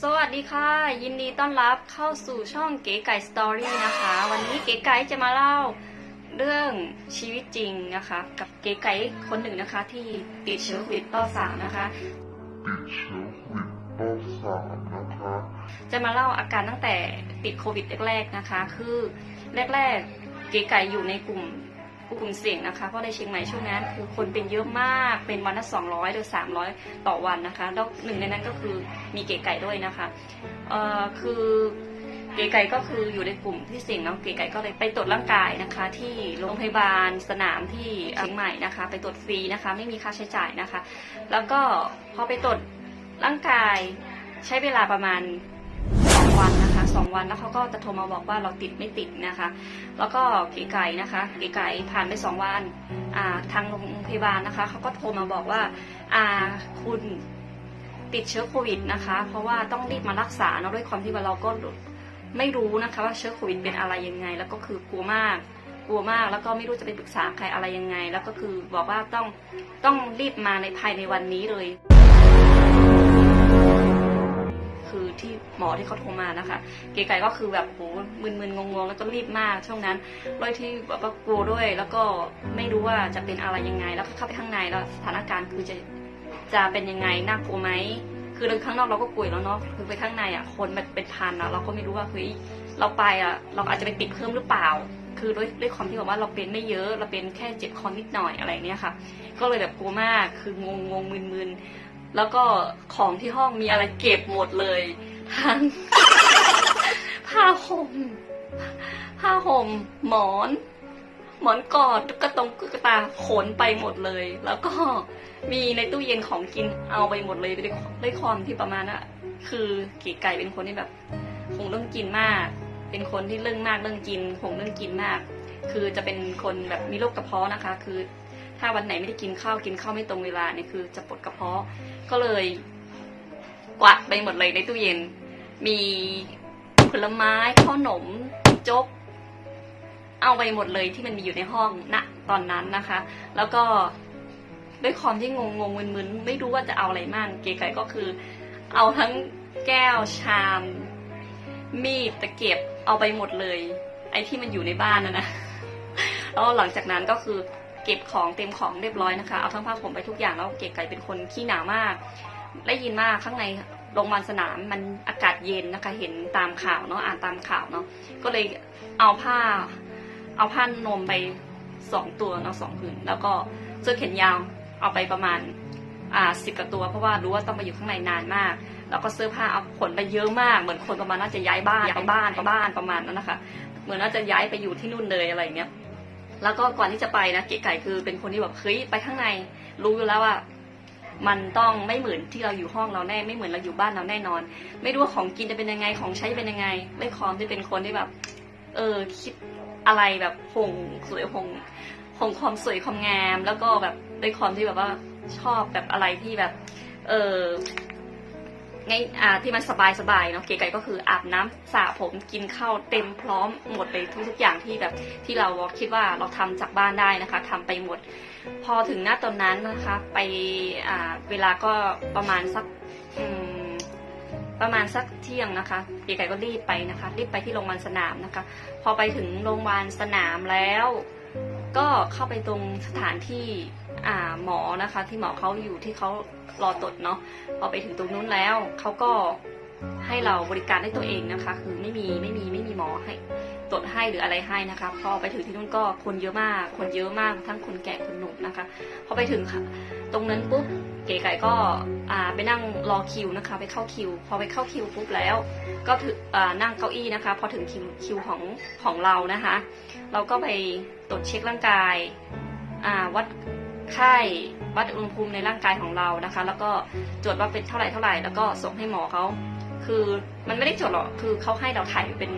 สวัสดีค่ะ ยินดีต้อนรับเข้าสู่ช่องเก๋ไก่สตอรี่นะคะ วันนี้เก๋ไก่จะมาเล่าเรื่องชีวิตจริงนะคะ กับเก๋ไก่คนหนึ่งนะคะ ที่ติดเชื้อโควิดต่อสามนะคะติดเชื้อโควิดต่อสามนะคะจะมาเล่าอาการตั้งแต่ติดโควิดแรกๆนะคะ คือแรกๆเก๋ไก่อยู่ในกลุ่ม กลุ่มเสี่ยงนะคะ เพราะในเชียงใหม่ช่วงนั้นคือคนเป็นเยอะมาก เป็นวันละสองร้อยหรือสามร้อยต่อวันนะคะ แล้วหนึ่งในนั้นก็คือมีเก๋ไก่ด้วยนะคะ เอ่อ คือเก๋ไก่ก็คืออยู่ในกลุ่มที่เสี่ยงเนาะ เก๋ไก่ก็เลยไปตรวจร่างกายนะคะ ที่โรงพยาบาลสนามที่เชียงใหม่นะคะ ไปตรวจฟรีนะคะ ไม่มีค่าใช้จ่ายนะคะ แล้วก็พอไปตรวจร่างกายใช้เวลาประมาณสองวันนะคะ สองวันแล้วเขาก็จะโทรมาบอกว่าเราติดไม่ติดนะคะ แล้วก็เก๋ไก่นะคะเก๋ไก่ผ่านไปสองวันทางโรงพยาบาลนะคะเขาก็โทรมาบอกว่าอ่าคุณติดเชื้อโควิดนะคะ เพราะว่าต้องรีบมารักษาเนาะด้วยความที่ว่าเราก็ไม่รู้นะคะว่าเชื้อโควิดเป็นอะไรยังไง แล้วก็คือกลัวมากกลัวมากแล้วก็ไม่รู้จะไปปรึกษาใครอะไรยังไง แล้วก็คือบอกว่าต้องต้องรีบมาในภายในวันนี้เลย คือที่หมอที่เขาโทรมานะคะ เก๋ไก่ก็คือแบบโหมึนๆงงๆแล้วก็รีบมากช่วงนั้นด้วยที่แบบว่ากลัวด้วย แล้วก็ไม่รู้ว่าจะเป็นอะไรยังไง แล้วก็เข้าไปข้างในแล้วสถานการณ์คือจะจะเป็นยังไงน่ากลัวไหมคือเดินข้างนอกเราก็กลัวอยู่แล้วเนาะคือไปข้างในอะคนมันเป็นพันอะเราก็ไม่รู้ว่าเฮ้ยเราไปอะเราอาจจะไปติดเพิ่มหรือเปล่า คือด้วยด้วยความที่แบบว่าเราเป็นไม่เยอะเราเป็นแค่เจ็บคอนิดหน่อยอะไรเนี้ยค่ะ ก็เลยแบบกลัวมากคืองงงๆมึนๆ แล้วก็ของที่ห้องมีอะไรเก็บหมดเลยทั้งผ้าห่มผ้าห่มหมอน หมอนกอดตุ๊กตงตุ๊กตาขนไปหมดเลย แล้วก็มีในตู้เย็นของกินเอาไปหมดเลยด้วยด้ความที่ประมาณน่ะ คือเก๋ไก่เป็นคนที่แบบคงเรื่องกินมาก เป็นคนที่เรื่องมากเรื่องกินคงเรื่องกินมาก คือจะเป็นคนแบบมีโรคกระเพาะนะคะ คือ ถ้าวันไหนไม่ได้กินข้าวกินข้าวไม่ตรงเวลาเนี่ยคือ จะปวดกระเพาะก็เลย กวาดไปหมดเลยในตู้เย็น มีผลไม้ข้อหนมจ๊กเอาไปหมดเลยที่มันมีอยู่ในห้องณตอนนั้นนะคะ แล้วก็ด้วยความที่งงงๆมึนๆไม่รู้ว่าจะเอาอะไรมั่งเก๋ไก่ก็คือ เอาทั้งแก้วชาม มีดตะเกียบเอาไปหมดเลย ไอ้ที่มันอยู่ในบ้านนะนะแล้วหลังจากนั้นก็คือ เก็บของเต็มของเรียบร้อยนะคะ เอาทั้งผ้าห่มไปทุกอย่างแล้วเก๋ไก่เป็นคนขี้หนาวมาก ได้ยินมากข้างในโรงพยาบาลสนามมันอากาศเย็นนะคะ เห็นตามข่าวเนาะอ่านตามข่าวเนาะก็เลยเอาผ้า เอาผ้านมไปสองตัวเนาะสองผืนแล้วก็เสื้อแขนยาวเอาไปประมาณอ่าสิบกว่าตัวเพราะว่ารู้ว่าต้องไปอยู่ข้างในนานมาก แล้วก็เสื้อผ้าเอาขนไปเยอะมาก เหมือนคนประมาณน่าจะย้ายบ้านย้ายบ้านบ้านประมาณนั้นนะคะ เหมือนน่าจะย้ายไปอยู่ที่นู่นเลยอะไรเงี้ย แล้วก็ก่อนที่จะไปนะเก๋ไก่คือเป็นคนที่แบบเฮ้ยไปข้างในรู้อยู่แล้วว่ามันต้องไม่เหมือนที่เราอยู่ห้องเราแน่ไม่เหมือนเราอยู่บ้านเราแน่นอน ไม่รู้ว่าของกินจะเป็นยังไงของใช้เป็นยังไง ไม่คอมที่เป็นคนที่แบบ เออคิดอะไรแบบหงสวยหงหงความสวยความงาม แล้วก็แบบด้วยความที่แบบว่าชอบแบบอะไรที่แบบ เออ งอ่าที่มันสบายสบายๆเนาะเก๋ไก่ก็คืออาบน้ำสระผมกินข้าวเต็มพร้อมหมดเลยทุกๆอย่างที่แบบที่เราคิดว่าเราทำจากบ้านได้นะคะทำไปหมด พอถึงหน้าตอนนั้นนะคะ ไปอ่าเวลาก็ประมาณสักประมาณสักเที่ยงนะคะเก๋ไก่ก็รีบไปนะคะรีบไปที่โรงพยาบาลสนามนะคะ พอไปถึงโรงพยาบาลสนามแล้ว ก็เข้าไปตรงสถานที่ หมอนะคะ ที่หมอเขาอยู่ที่เขารอตรวจเนาะพอไปถึงตรงนู้นแล้วเขาก็ให้เราบริการได้ตัวเองนะคะ คือไม่มีไม่มีไม่มีหมอให้ตรวจให้หรืออะไรให้นะคะพอไปถึงที่นู้นก็คนเยอะมาก คนเยอะมากทั้งคนแก่คนหนุ่มนะคะ พอไปถึงค่ะตรงนั้นปุ๊บเก๋ไก่ก็ไปนั่งรอคิวนะคะ ไปเข้าคิว พอไปเข้าคิวปุ๊บแล้ว ก็ถึงอ่านั่งเก้าอี้นะคะ พอถึงคิวคิวของของเรานะคะ เราก็ไปตรวจเช็คร่างกายวัด ไข้วัดอุณหภูมิในร่างกายของเรานะคะ แล้วก็ตรวจว่าเป็นเท่าไหร่เท่าไหร่แล้วก็ส่งให้หมอเขาคือมันไม่ได้จดหรอกคือเขาให้เราถ่ายเป็น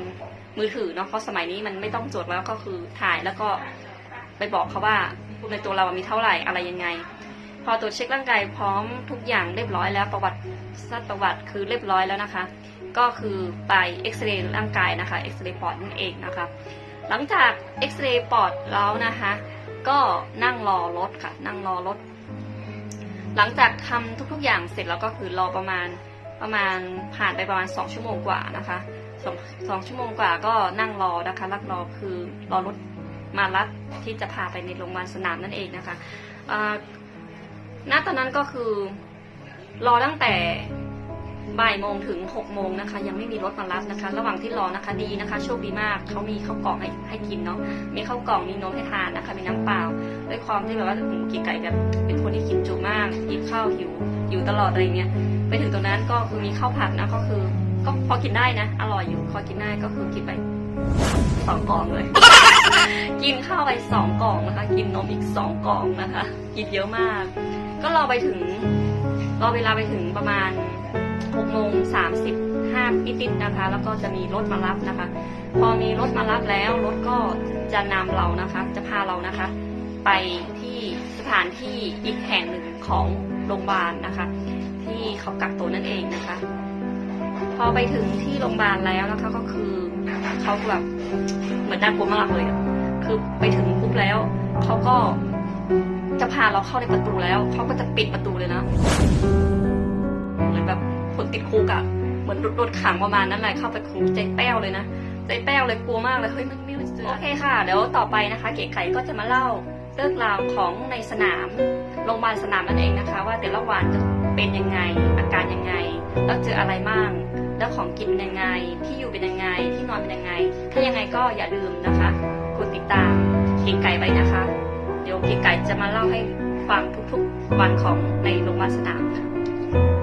มือถือเนาะเพราะสมัยนี้มันไม่ต้องจดแล้วก็คือถ่ายแล้วก็ไปบอกเขาว่าในตัวเรามีเท่าไหร่อะไรยังไง พอตรวจเช็คร่างกายพร้อมทุกอย่างเรียบร้อยแล้วประวัติสัตประวัติคือเรียบร้อยแล้วนะคะ ก็คือไปเอ็กซเรย์ร่างกายนะคะเอ็กซเรย์ปอดนั่นเองนะคะหลังจากเอ็กซเรย์ปอดแล้วนะคะ ก็นั่งรอรถค่ะ นั่งรอรถ หลังจากทำทุกๆอย่างเสร็จแล้วก็คือรอประมาณประมาณผ่านไปประมาณสองชั่วโมงกว่านะคะสองสองชั่วโมงกว่าก็นั่งรอนะคะรักรอคือรอรถมารับที่จะพาไปในโรงพยาบาลสนามนั่นเองนะคะณตอนนั้นก็คือรอตั้งแต่ บ่ายโมงถึงหกโมงนะคะ ยังไม่มีรถมารับนะคะ ระหว่างที่รอนะคะดีนะคะโชคดีมากเขามีข้าวกล่องให้ให้กินเนาะมีข้าวกล่องมีนมให้ทานนะคะมีน้ำเปล่าด้วยความที่แบบว่าหมูกีไก่แบบเป็นคนที่กินจุมากกินข้าวหิวหิวตลอดอะไรเงี้ยไปถึงตรงนั้นก็คือมีข้าวผัดนะก็คือ ก็พอกินได้นะ อร่อยอยู่พอกินได้ก็คือกินไปสองกล่องเลย กินข้าวไปสองกล่องนะคะ กินนมอีกสองกล่องนะคะ กินเยอะมาก ก็รอไปถึงรอเวลาไปถึงประมาณ หกโมงสามสิบห้านิดนะคะ แล้วก็จะมีรถมารับนะคะ พอมีรถมารับแล้วรถก็จะนำเรานะคะ จะพาเรานะคะ ไปที่สถานที่อีกแห่งหนึ่งของโรงพยาบาลนะคะ ที่เขากักตัวนั่นเองนะคะ พอไปถึงที่โรงพยาบาลแล้วนะคะก็คือเขาแบบเหมือนน่ากลัวมากเลยคือไปถึงปุ๊บแล้วเขาก็จะพาเราเข้าในประตูแล้วเขาก็จะปิดประตูเลยนะ เหมือนแบบ คนติดคุกอะเหมือนโดนขังประมาณนั้นเลยเข้าไปคุกใจแป้วเลยนะใจแป้วเลยกลัวมากเลยเฮ้ยมันไม่รู้จะโอเคค่ะเดี๋ยวต่อไปนะคะ เก๋ไก่ก็จะมาเล่าเรื่องราวของในสนามโรงพยาบาลสนามนั่นเองนะคะ ว่าแต่ละวันจะเป็นยังไงอาการยังไงแล้วเจออะไรบ้างแล้วของกินเป็นยังไง ที่อยู่เป็นยังไง ที่นอนเป็นยังไง ถ้ายังไงก็อย่าลืมนะคะ กดติดตามเก๋ไก่ไว้นะคะ เดี๋ยวเก๋ไก่จะมาเล่าให้ฟังทุกๆวันของในโรงพยาบาลสนามค่ะ